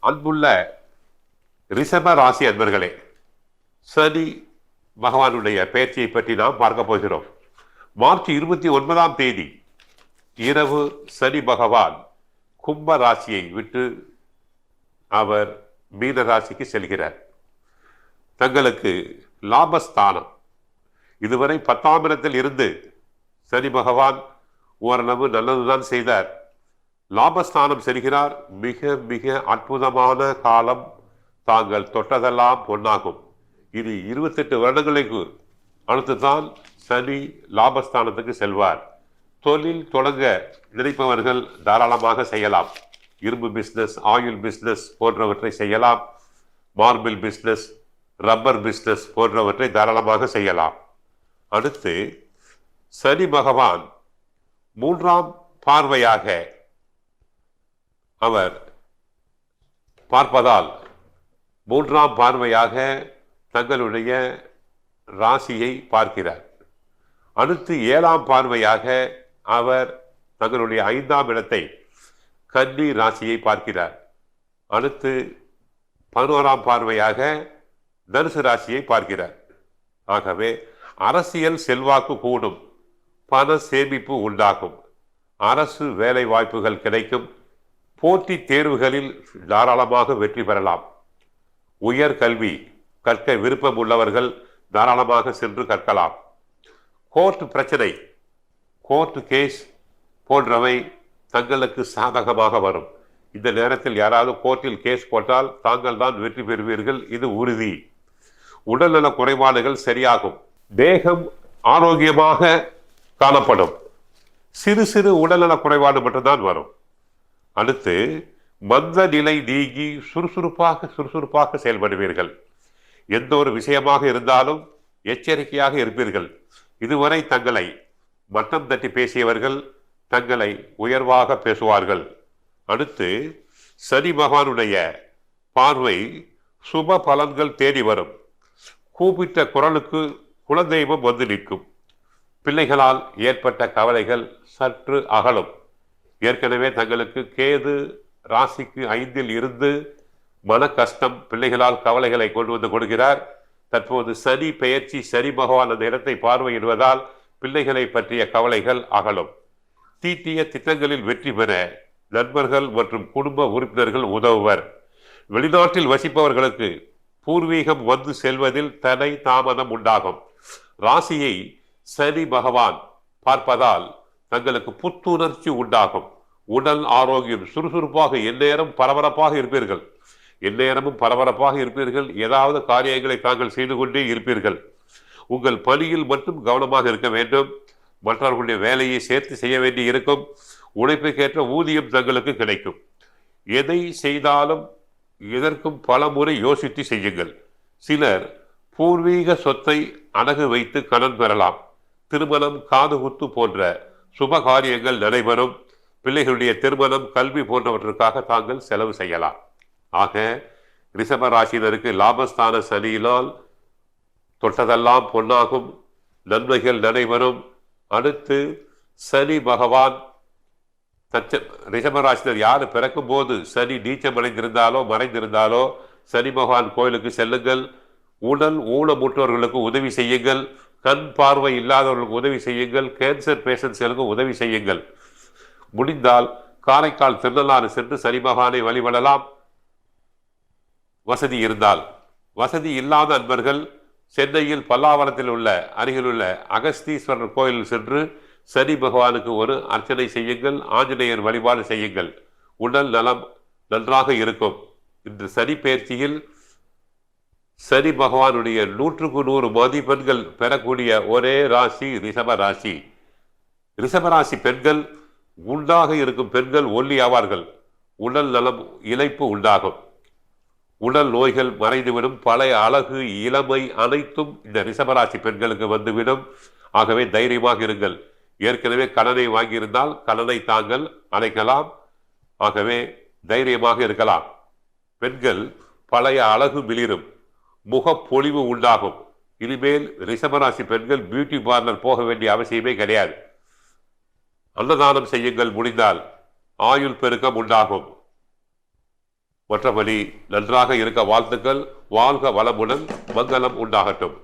அன்புள்ள ரிஷப ராசி அன்பர்களே சனி பகவானுடைய பெயர்ச்சியை பற்றி நாம் பார்க்க போகிறோம். மார்ச் இருபத்தி ஒன்பதாம் தேதி இரவு சனி பகவான் கும்ப ராசியை விட்டு அவர் மீன ராசிக்கு செல்கிறார். தங்களுக்கு லாபஸ்தானம். இதுவரை பத்தாம் இடத்தில் இருந்து சனி பகவான் ஓரளவு நல்லதுதான் செய்தார். லாபஸ்தானம் செல்கிறார். மிக மிக அற்புதமான காலம் தாங்கள் தொட்டதெல்லாம் பொன்னாகும். இது இருபத்தெட்டு வருடங்களுக்கு அடுத்துதான் சனி லாபஸ்தானத்துக்கு செல்வார். தொழில் தொடங்க நினைப்பவர்கள் தாராளமாக செய்யலாம். இரும்பு பிஸ்னஸ் ஆயில் பிஸ்னஸ் போன்றவற்றை செய்யலாம். மார்பிள் பிஸ்னஸ் ரப்பர் பிஸ்னஸ் போன்றவற்றை தாராளமாக செய்யலாம். அடுத்து சனி பகவான் மூன்றாம் பார்வையாக அவர் பார்ப்பதால் மூன்றாம் பார்வையாக தங்களுடைய ராசியை பார்க்கிறார். அடுத்து ஏழாம் பார்வையாக அவர் தங்களுடைய ஐந்தாம் இடத்தை கன்னி ராசியை பார்க்கிறார். அடுத்து பதினோராம் பார்வையாக தனுசு ராசியை பார்க்கிறார். ஆகவே அரசியல் செல்வாக்கு கூடும் பண சேமிப்பு உண்டாகும் அரசு வேலை வாய்ப்புகள் கிடைக்கும் போட்டி தேர்வுகளில் தாராளமாக வெற்றி பெறலாம். உயர் கல்வி கற்க விருப்பம் உள்ளவர்கள் தாராளமாக சென்று கற்கலாம். கோர்ட் பிரச்சனை கோர்ட் கேஸ் போன்றவை தங்களுக்கு சாதகமாக வரும். இந்த நேரத்தில் யாராவது கோர்ட்டில் கேஸ் போட்டால் தாங்கள் தான் வெற்றி பெறுவீர்கள் இது உறுதி. உடல்நல குறைபாடுகள் சரியாகும். தேகம் ஆரோக்கியமாக காணப்படும். சிறு சிறு உடல்நல குறைபாடு மட்டும்தான் வரும். அடுத்து மந்த நிலை நீங்கி சுறுசுறுப்பாக சுறுசுறுப்பாக செயல்படுவீர்கள். எந்த ஒரு விஷயமாக இருந்தாலும் எச்சரிக்கையாக இருப்பீர்கள். இதுவரை தங்களை மட்டம் தட்டி பேசியவர்கள் தங்களை உயர்வாக பேசுவார்கள். அடுத்து சனி பகவானுடைய பார்வை சுப பலன்கள் தேடி வரும். கூப்பிட்ட குரலுக்கு குலதெய்வம் வந்து நிற்கும். பிள்ளைகளால் ஏற்பட்ட கவலைகள் சற்று அகலும். ஏற்கனவே தங்களுக்கு கேது ராசிக்கு ஐந்தில் இருந்து மன கஷ்டம் பிள்ளைகளால் கவலைகளை கொண்டு வந்து கொடுக்கிறார். தற்போது சனி பெயர்ச்சி சனி பகவான் அந்த இடத்தை பார்வையிடுவதால் பிள்ளைகளை பற்றிய கவலைகள் அகலும். தீட்டிய திட்டங்களில் வெற்றி பெற நண்பர்கள் மற்றும் குடும்ப உறுப்பினர்கள் உதவுவர். வெளிநாட்டில் வசிப்பவர்களுக்கு பூர்வீகம் வந்து செல்வதில் தடை தாமதம் உண்டாகும். ராசியை சனி பகவான் பார்ப்பதால் தங்களுக்கு புத்துணர்ச்சி உண்டாகும். உடல் ஆரோக்கியம் சுறுசுறுப்பாக எந்நேரம் பரபரப்பாக இருப்பீர்கள். எந்நேரமும் பரபரப்பாக இருப்பீர்கள். ஏதாவது காரியங்களை தாங்கள் செய்து கொண்டே இருப்பீர்கள். உங்கள் பணியில் மட்டும் கவனமாக இருக்க வேண்டும். மற்றவர்களுடைய வேலையை சேர்த்து செய்ய வேண்டி இருக்கும். உழைப்புக்கேற்ற ஊதியம் தங்களுக்கு கிடைக்கும். எதை செய்தாலும் எதற்கும் பல முறை யோசித்து செய்யுங்கள். சிலர் பூர்வீக சொத்தை அடகு வைத்து கடன் பெறலாம். திருமணம் காதுகுத்து போன்ற சுப காரியங்கள் நடைபெறும். பிள்ளைகளுடைய திருமணம் கல்வி போன்றவற்றுக்காக தாங்கள் செலவு செய்யலாம். ஆக ரிஷப ராசினருக்கு லாபஸ்தான சனியினால் தொட்டதெல்லாம் பொன்னாகும். நன்மைகள் நடைபெறும். அடுத்து சனி பகவான் தச்ச ரிஷபராசினர் யார் பிறக்கும் போது சனி நீச்சம் அடைந்திருந்தாலோ மறைந்திருந்தாலோ சனி பகவான் கோயிலுக்கு செல்லுங்கள். உடல் ஊனமுற்றவர்களுக்கு உதவி செய்யுங்கள். கண் பார்வை இல்லாதவர்களுக்கு உதவி செய்யுங்கள். கேன்சர் பேஷண்ட்ஸ்களுக்கு உதவி செய்யுங்கள். முடிந்தால் காரைக்கால் திருநள்ளாறு சென்று சரிமகானை வழிபடலாம். வசதி இருந்தால். வசதி இல்லாத அன்பர்கள் சென்னையில் பல்லாவரத்தில் உள்ள அருகிலுள்ள அகஸ்தீஸ்வரர் கோயிலில் சென்று சனி பகவானுக்கு ஒரு அர்ச்சனை செய்யுங்கள். ஆஞ்சநேயர் வழிபாடு செய்யுங்கள். உடல் நலம் நன்றாக இருக்கும். இன்று சனி பயிற்சியில் சனி பகவானுடைய நூற்றுக்கு நூறு மதிப்பெண்கள் பெறக்கூடிய ஒரே ராசி ரிஷப ராசி. ரிஷபராசி பெண்கள் உண்டாக இருக்கும் பெண்கள் ஒல்லி ஆவார்கள். உடல் நலம் இழைப்பு உண்டாகும். உடல் நோய்கள் மறைந்துவிடும். பழைய அழகு இளமை அனைத்தும் இந்த ரிஷபராசி பெண்களுக்கு வந்துவிடும். ஆகவே தைரியமாக இருங்கள். ஏற்கனவே கடனை வாங்கியிருந்தால் கடனை தாங்கள் அடைக்கலாம். ஆகவே தைரியமாக இருக்கலாம். பெண்கள் பழைய அழகு மிளிரும். முகப்பொலிவு உண்டாகும். இனிமேல் ரிஷபராசி பெண்கள் பியூட்டி பார்லர் போக வேண்டிய அவசியமே கிடையாது. அன்னதானம் செய்யுங்கள் முடிந்தால் ஆயுள் பெருக்கம் உண்டாகும். மற்றபடி நன்றாக இருக்க வாழ்த்துக்கள். வாழ்க வளமுடன் மங்களம் உண்டாகட்டும்.